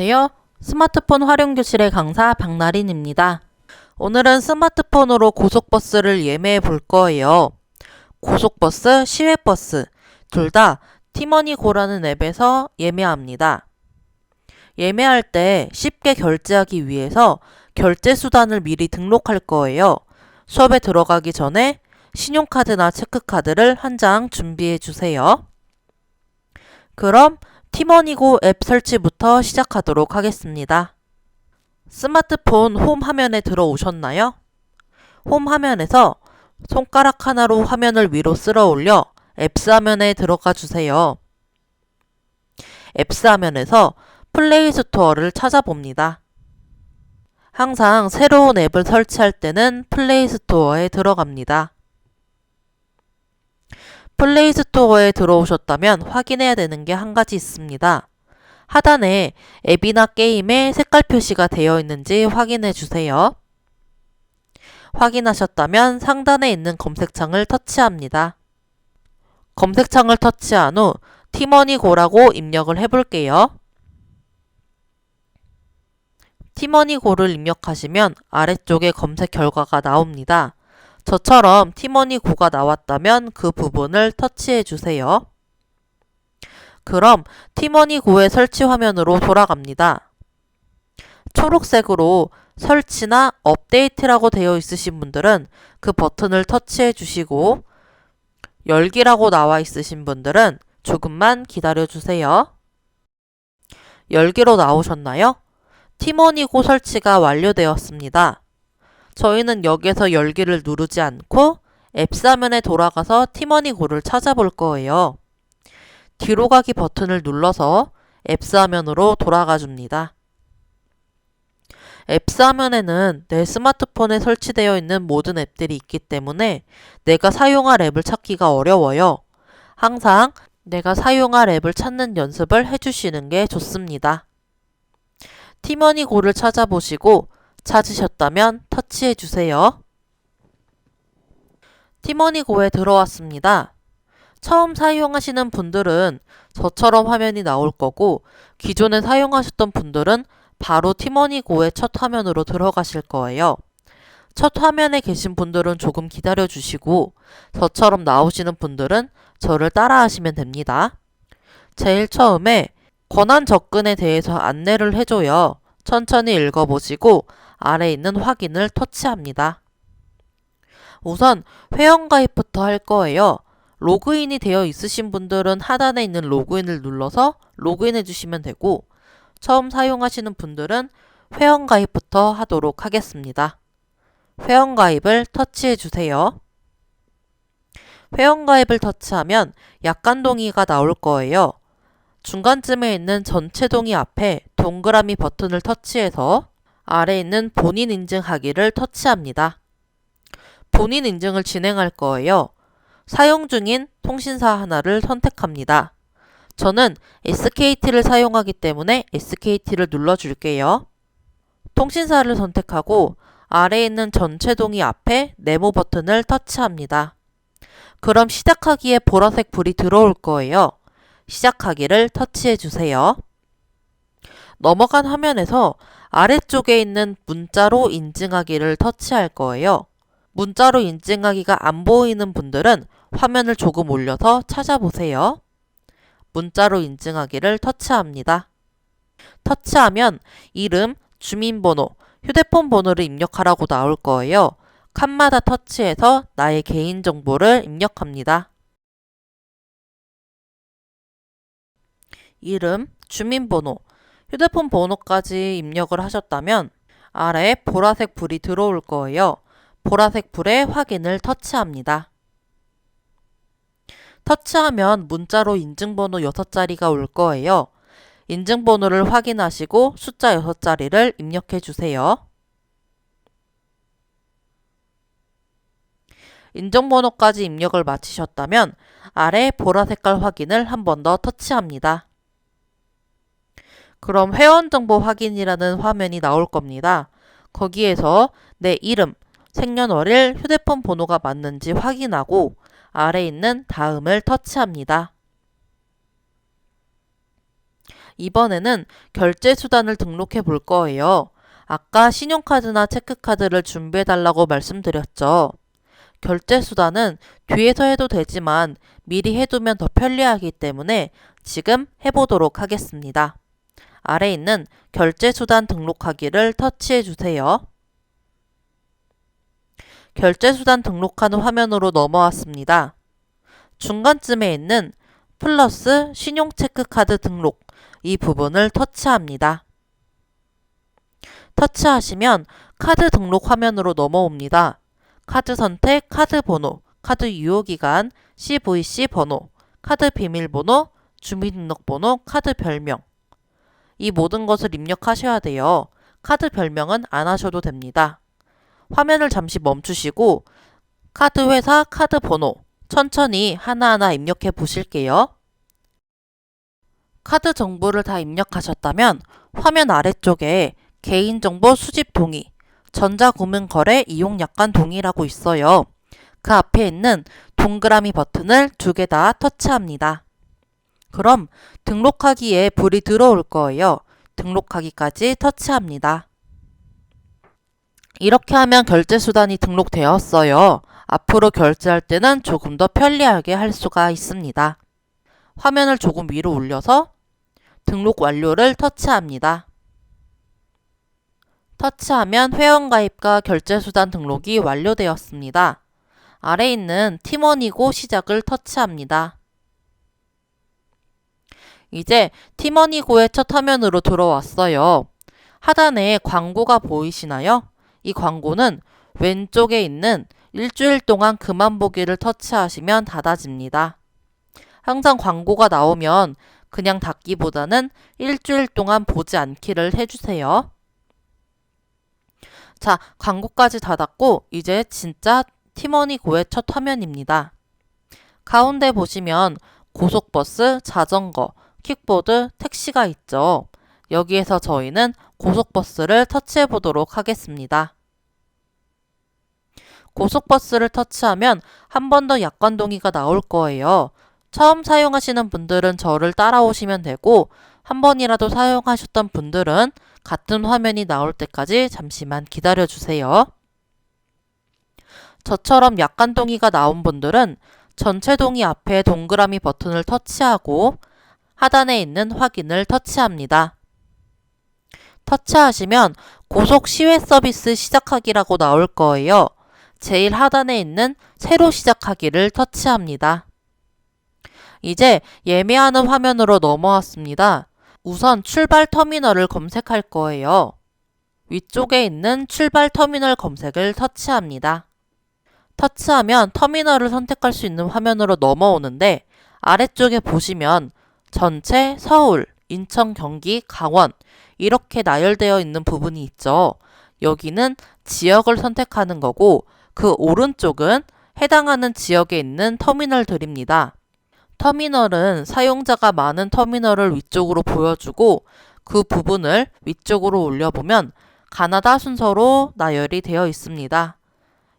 안녕하세요. 스마트폰 활용 교실의 강사 박나린입니다. 오늘은 스마트폰으로 고속버스를 예매해 볼 거예요. 고속버스, 시외버스 둘 다 티머니고라는 앱에서 예매합니다. 예매할 때 쉽게 결제하기 위해서 결제 수단을 미리 등록할 거예요. 수업에 들어가기 전에 신용카드나 체크카드를 한 장 준비해 주세요. 그럼 티머니고 앱 설치부터 시작하도록 하겠습니다. 스마트폰 홈 화면에 들어오셨나요? 홈 화면에서 손가락 하나로 화면을 위로 쓸어 올려 앱스 화면에 들어가 주세요. 앱스 화면에서 플레이 스토어를 찾아봅니다. 항상 새로운 앱을 설치할 때는 플레이 스토어에 들어갑니다. 플레이 스토어에 들어오셨다면 확인해야 되는 게 한 가지 있습니다. 하단에 앱이나 게임에 색깔 표시가 되어 있는지 확인해 주세요. 확인하셨다면 상단에 있는 검색창을 터치합니다. 검색창을 터치한 후 티머니고라고 입력을 해볼게요. 티머니고를 입력하시면 아래쪽에 검색 결과가 나옵니다. 저처럼 티머니 고가 나왔다면 그 부분을 터치해 주세요. 그럼 티머니 고의 설치 화면으로 돌아갑니다. 초록색으로 설치나 업데이트라고 되어 있으신 분들은 그 버튼을 터치해 주시고 열기라고 나와 있으신 분들은 조금만 기다려 주세요. 열기로 나오셨나요? 티머니고 설치가 완료되었습니다. 저희는 여기에서 열기를 누르지 않고 앱스 화면에 돌아가서 티머니고를 찾아볼 거예요. 뒤로 가기 버튼을 눌러서 앱스 화면으로 돌아가 줍니다. 앱스 화면에는 내 스마트폰에 설치되어 있는 모든 앱들이 있기 때문에 내가 사용할 앱을 찾기가 어려워요. 항상 내가 사용할 앱을 찾는 연습을 해주시는 게 좋습니다. 티머니고를 찾아보시고 찾으셨다면 터치해 주세요. 티머니고에 들어왔습니다. 처음 사용하시는 분들은 저처럼 화면이 나올 거고 기존에 사용하셨던 분들은 바로 티머니고의 첫 화면으로 들어가실 거예요. 첫 화면에 계신 분들은 조금 기다려 주시고 저처럼 나오시는 분들은 저를 따라 하시면 됩니다. 제일 처음에 권한 접근에 대해서 안내를 해줘요. 천천히 읽어보시고 아래 있는 확인을 터치합니다. 우선 회원가입부터 할 거예요. 로그인이 되어 있으신 분들은 하단에 있는 로그인을 눌러서 로그인해 주시면 되고 처음 사용하시는 분들은 회원가입부터 하도록 하겠습니다. 회원가입을 터치해 주세요. 회원가입을 터치하면 약간 동의가 나올 거예요. 중간쯤에 있는 전체 동의 앞에 동그라미 버튼을 터치해서 아래 있는 본인 인증하기를 터치합니다. 본인 인증을 진행할 거예요. 사용 중인 통신사 하나를 선택합니다. 저는 SKT를 사용하기 때문에 SKT를 눌러줄게요. 통신사를 선택하고 아래에 있는 전체 동의 앞에 네모 버튼을 터치합니다. 그럼 시작하기에 보라색 불이 들어올 거예요. 시작하기를 터치해 주세요. 넘어간 화면에서 아래쪽에 있는 문자로 인증하기를 터치할 거예요. 문자로 인증하기가 안 보이는 분들은 화면을 조금 올려서 찾아보세요. 문자로 인증하기를 터치합니다. 터치하면 이름, 주민번호, 휴대폰 번호를 입력하라고 나올 거예요. 칸마다 터치해서 나의 개인정보를 입력합니다. 이름, 주민번호, 휴대폰 번호까지 입력을 하셨다면 아래에 보라색 불이 들어올 거예요. 보라색 불에 확인을 터치합니다. 터치하면 문자로 인증번호 6자리가 올 거예요. 인증번호를 확인하시고 숫자 6자리를 입력해 주세요. 인증번호까지 입력을 마치셨다면 아래 보라 색깔 확인을 한 번 더 터치합니다. 그럼 회원 정보 확인이라는 화면이 나올 겁니다. 거기에서 내 이름, 생년월일, 휴대폰 번호가 맞는지 확인하고 아래 있는 다음을 터치합니다. 이번에는 결제 수단을 등록해 볼 거예요. 아까 신용카드나 체크카드를 준비해 달라고 말씀드렸죠. 결제 수단은 뒤에서 해도 되지만 미리 해두면 더 편리하기 때문에 지금 해보도록 하겠습니다. 아래 있는 결제 수단 등록하기를 터치해 주세요. 결제 수단 등록하는 화면으로 넘어왔습니다. 중간쯤에 있는 플러스 신용체크카드 등록 이 부분을 터치합니다. 터치하시면 카드 등록 화면으로 넘어옵니다. 카드 선택, 카드 번호, 카드 유효기간, CVC 번호, 카드 비밀번호, 주민등록번호, 카드 별명 이 모든 것을 입력하셔야 돼요. 카드 별명은 안 하셔도 됩니다. 화면을 잠시 멈추시고 카드 회사, 카드 번호 천천히 하나하나 입력해 보실게요. 카드 정보를 다 입력하셨다면 화면 아래쪽에 개인정보 수집 동의, 전자금융거래 이용 약관 동의라고 있어요. 그 앞에 있는 동그라미 버튼을 두 개 다 터치합니다. 그럼 등록하기에 불이 들어올 거예요. 등록하기까지 터치합니다. 이렇게 하면 결제 수단이 등록되었어요. 앞으로 결제할 때는 조금 더 편리하게 할 수가 있습니다. 화면을 조금 위로 올려서 등록 완료를 터치합니다. 터치하면 회원가입과 결제수단 등록이 완료되었습니다. 아래 있는 팀원이고 시작을 터치합니다. 이제 팀원이고의 첫 화면으로 들어왔어요. 하단에 광고가 보이시나요? 이 광고는 왼쪽에 있는 일주일 동안 그만 보기를 터치하시면 닫아집니다. 항상 광고가 나오면 그냥 닫기보다는 일주일 동안 보지 않기를 해주세요. 자, 광고까지 닫았고 이제 진짜 티머니 고의 첫 화면입니다. 가운데 보시면 고속버스, 자전거, 킥보드, 택시가 있죠. 여기에서 저희는 고속버스를 터치해 보도록 하겠습니다. 고속버스를 터치하면 한 번 더 약관 동의가 나올 거예요. 처음 사용하시는 분들은 저를 따라오시면 되고 한 번이라도 사용하셨던 분들은 같은 화면이 나올 때까지 잠시만 기다려 주세요. 저처럼 약관 동의가 나온 분들은 전체 동의 앞에 동그라미 버튼을 터치하고 하단에 있는 확인을 터치합니다. 터치하시면 고속 시외 서비스 시작하기라고 나올 거예요. 제일 하단에 있는 새로 시작하기를 터치합니다. 이제 예매하는 화면으로 넘어왔습니다. 우선 출발 터미널을 검색할 거예요. 위쪽에 있는 출발 터미널 검색을 터치합니다. 터치하면 터미널을 선택할 수 있는 화면으로 넘어오는데 아래쪽에 보시면 전체 서울, 인천, 경기, 강원 이렇게 나열되어 있는 부분이 있죠. 여기는 지역을 선택하는 거고 그 오른쪽은 해당하는 지역에 있는 터미널들입니다. 터미널은 사용자가 많은 터미널을 위쪽으로 보여주고 그 부분을 위쪽으로 올려보면 가나다 순서로 나열이 되어 있습니다.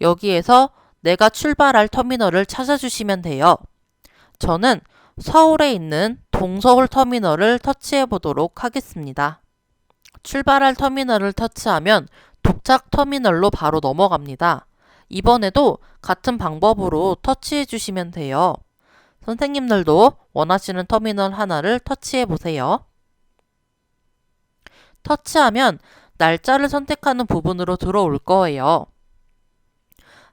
여기에서 내가 출발할 터미널을 찾아주시면 돼요. 저는 서울에 있는 동서울 터미널을 터치해 보도록 하겠습니다. 출발할 터미널을 터치하면 도착 터미널로 바로 넘어갑니다. 이번에도 같은 방법으로 터치해 주시면 돼요. 선생님들도 원하시는 터미널 하나를 터치해 보세요. 터치하면 날짜를 선택하는 부분으로 들어올 거예요.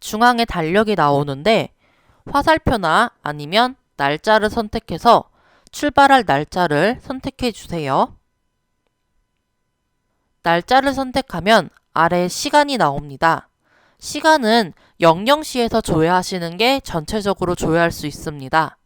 중앙에 달력이 나오는데 화살표나 아니면 날짜를 선택해서 출발할 날짜를 선택해 주세요. 날짜를 선택하면 아래 시간이 나옵니다. 시간은 00시에서 조회하시는 게 전체적으로 조회할 수 있습니다.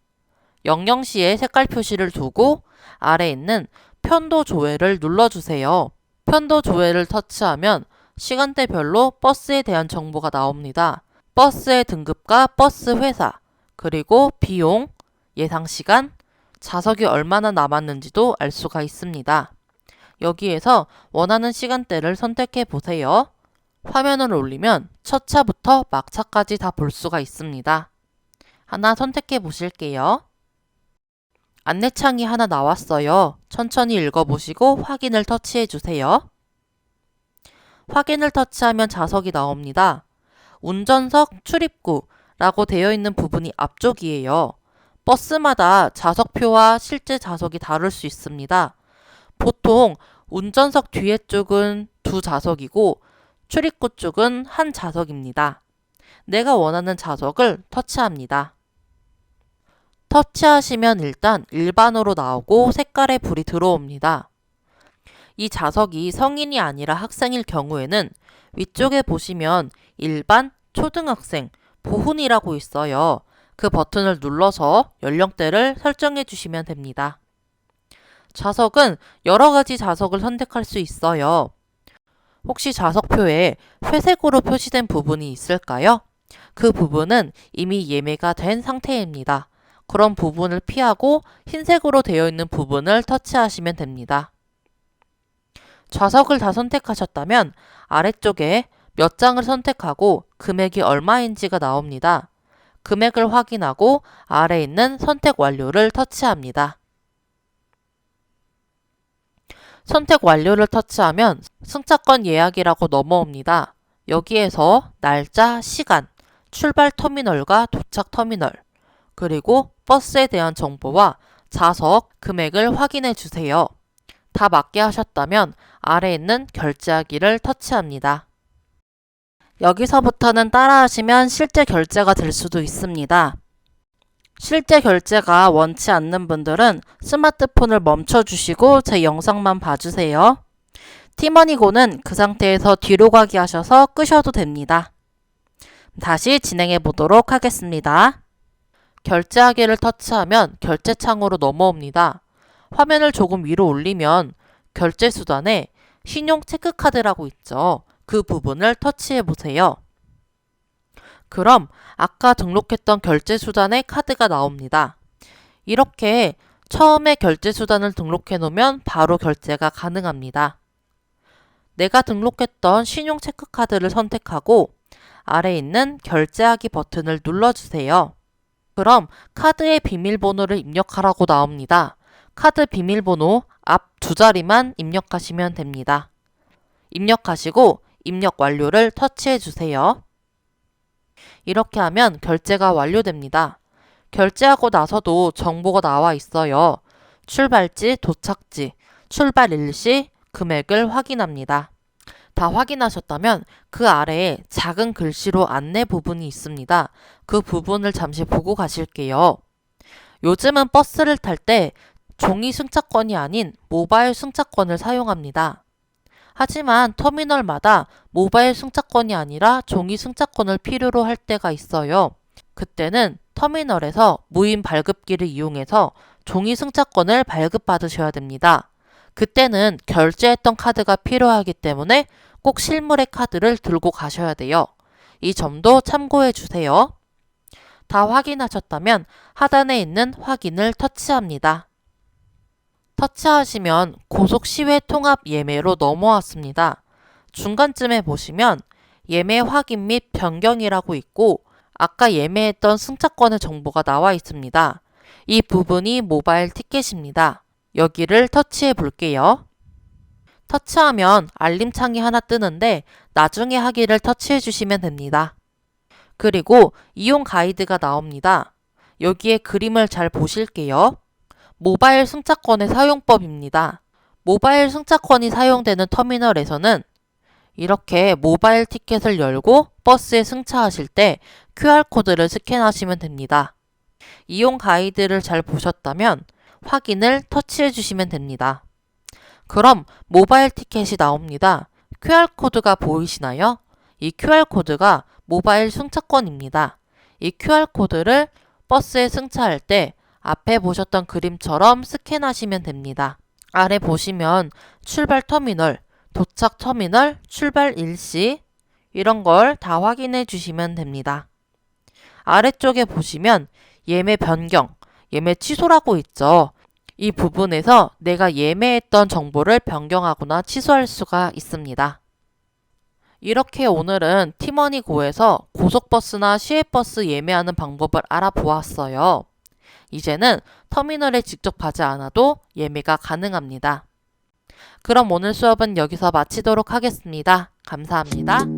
00시에 색깔 표시를 두고 아래 있는 편도 조회를 눌러주세요. 편도 조회를 터치하면 시간대별로 버스에 대한 정보가 나옵니다. 버스의 등급과 버스 회사, 그리고 비용, 예상 시간, 좌석이 얼마나 남았는지도 알 수가 있습니다. 여기에서 원하는 시간대를 선택해 보세요. 화면을 올리면 첫 차부터 막차까지 다 볼 수가 있습니다. 하나 선택해 보실게요. 안내창이 하나 나왔어요. 천천히 읽어보시고 확인을 터치해 주세요. 확인을 터치하면 좌석이 나옵니다. 운전석 출입구라고 되어 있는 부분이 앞쪽이에요. 버스마다 좌석표와 실제 좌석이 다를 수 있습니다. 보통 운전석 뒤에 쪽은 두 좌석이고 출입구 쪽은 한 좌석입니다. 내가 원하는 좌석을 터치합니다. 터치하시면 일단 일반으로 나오고 색깔의 불이 들어옵니다. 이 좌석이 성인이 아니라 학생일 경우에는 위쪽에 보시면 일반, 초등학생, 보훈이라고 있어요. 그 버튼을 눌러서 연령대를 설정해 주시면 됩니다. 좌석은 여러 가지 좌석을 선택할 수 있어요. 혹시 좌석표에 회색으로 표시된 부분이 있을까요? 그 부분은 이미 예매가 된 상태입니다. 그런 부분을 피하고 흰색으로 되어 있는 부분을 터치하시면 됩니다. 좌석을 다 선택하셨다면 아래쪽에 몇 장을 선택하고 금액이 얼마인지가 나옵니다. 금액을 확인하고 아래 있는 선택 완료를 터치합니다. 선택 완료를 터치하면 승차권 예약이라고 넘어옵니다. 여기에서 날짜, 시간, 출발 터미널과 도착 터미널, 그리고 버스에 대한 정보와 좌석, 금액을 확인해 주세요. 다 맞게 하셨다면 아래 있는 결제하기를 터치합니다. 여기서부터는 따라하시면 실제 결제가 될 수도 있습니다. 실제 결제가 원치 않는 분들은 스마트폰을 멈춰 주시고 제 영상만 봐주세요. 티머니고는 그 상태에서 뒤로 가기 하셔서 끄셔도 됩니다. 다시 진행해 보도록 하겠습니다. 결제하기를 터치하면 결제 창으로 넘어옵니다. 화면을 조금 위로 올리면 결제 수단에 신용 체크카드라고 있죠. 그 부분을 터치해 보세요. 그럼 아까 등록했던 결제 수단의 카드가 나옵니다. 이렇게 처음에 결제 수단을 등록해 놓으면 바로 결제가 가능합니다. 내가 등록했던 신용 체크카드를 선택하고 아래 있는 결제하기 버튼을 눌러주세요. 그럼 카드의 비밀번호를 입력하라고 나옵니다. 카드 비밀번호 앞 두 자리만 입력하시면 됩니다. 입력하시고 입력 완료를 터치해 주세요. 이렇게 하면 결제가 완료됩니다. 결제하고 나서도 정보가 나와 있어요. 출발지, 도착지, 출발 일시, 금액을 확인합니다. 다 확인하셨다면 그 아래에 작은 글씨로 안내 부분이 있습니다. 그 부분을 잠시 보고 가실게요. 요즘은 버스를 탈 때 종이 승차권이 아닌 모바일 승차권을 사용합니다. 하지만 터미널마다 모바일 승차권이 아니라 종이 승차권을 필요로 할 때가 있어요. 그때는 터미널에서 무인 발급기를 이용해서 종이 승차권을 발급받으셔야 됩니다. 그때는 결제했던 카드가 필요하기 때문에 꼭 실물의 카드를 들고 가셔야 돼요. 이 점도 참고해 주세요. 다 확인하셨다면 하단에 있는 확인을 터치합니다. 터치하시면 고속 시외 통합 예매로 넘어왔습니다. 중간쯤에 보시면 예매 확인 및 변경이라고 있고 아까 예매했던 승차권의 정보가 나와 있습니다. 이 부분이 모바일 티켓입니다. 여기를 터치해 볼게요. 터치하면 알림창이 하나 뜨는데 나중에 하기를 터치해 주시면 됩니다. 그리고 이용 가이드가 나옵니다. 여기에 그림을 잘 보실게요. 모바일 승차권의 사용법입니다. 모바일 승차권이 사용되는 터미널에서는 이렇게 모바일 티켓을 열고 버스에 승차하실 때 QR코드를 스캔하시면 됩니다. 이용 가이드를 잘 보셨다면 확인을 터치해 주시면 됩니다. 그럼 모바일 티켓이 나옵니다. QR코드가 보이시나요? 이 QR코드가 모바일 승차권입니다. 이 QR코드를 버스에 승차할 때 앞에 보셨던 그림처럼 스캔하시면 됩니다. 아래 보시면 출발 터미널, 도착 터미널, 출발 일시 이런 걸 다 확인해 주시면 됩니다. 아래쪽에 보시면 예매 변경, 예매 취소라고 있죠. 이 부분에서 내가 예매했던 정보를 변경하거나 취소할 수가 있습니다. 이렇게 오늘은 티머니고에서 고속버스나 시외버스 예매하는 방법을 알아보았어요. 이제는 터미널에 직접 가지 않아도 예매가 가능합니다. 그럼 오늘 수업은 여기서 마치도록 하겠습니다. 감사합니다.